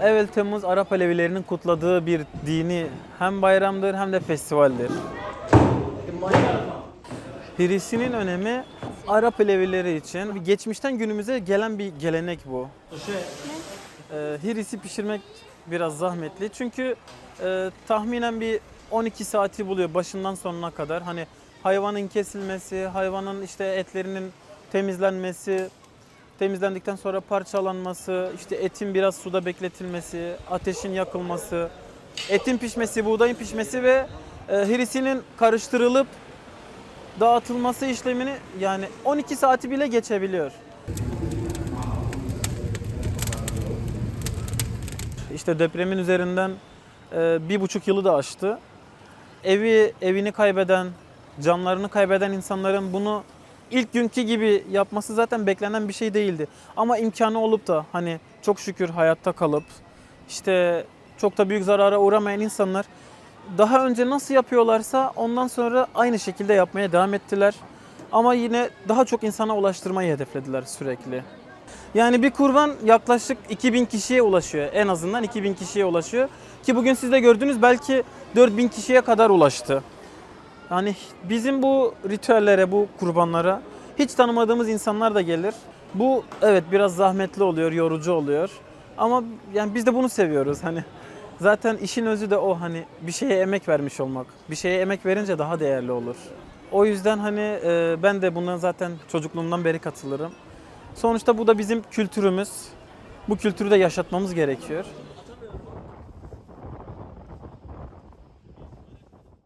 Evel Temmuz Arap Alevilerinin kutladığı bir dini hem bayramdır hem de festivaldir. Pirisinin önemi Arap Alevileri için geçmişten günümüze gelen bir gelenek bu. Ee, hirisi pişirmek biraz zahmetli çünkü e, tahminen bir 12 saati buluyor başından sonuna kadar. Hani hayvanın kesilmesi, hayvanın işte etlerinin temizlenmesi, temizlendikten sonra parçalanması, işte etin biraz suda bekletilmesi, ateşin yakılması, etin pişmesi, buğdayın pişmesi ve e, hirisinin karıştırılıp dağıtılması işlemini yani 12 saati bile geçebiliyor. İşte depremin üzerinden e, bir buçuk yılı da aştı. Evi evini kaybeden, canlarını kaybeden insanların bunu ilk günkü gibi yapması zaten beklenen bir şey değildi. Ama imkanı olup da hani çok şükür hayatta kalıp işte çok da büyük zarara uğramayan insanlar daha önce nasıl yapıyorlarsa ondan sonra aynı şekilde yapmaya devam ettiler. Ama yine daha çok insana ulaştırmayı hedeflediler sürekli. Yani bir kurban yaklaşık 2000 kişiye ulaşıyor. En azından 2000 kişiye ulaşıyor. Ki bugün siz de gördünüz belki 4000 kişiye kadar ulaştı. Yani bizim bu ritüellere, bu kurbanlara hiç tanımadığımız insanlar da gelir. Bu evet biraz zahmetli oluyor, yorucu oluyor. Ama yani biz de bunu seviyoruz. Hani zaten işin özü de o hani bir şeye emek vermiş olmak. Bir şeye emek verince daha değerli olur. O yüzden hani e, ben de buna zaten çocukluğumdan beri katılırım. Sonuçta bu da bizim kültürümüz. Bu kültürü de yaşatmamız gerekiyor.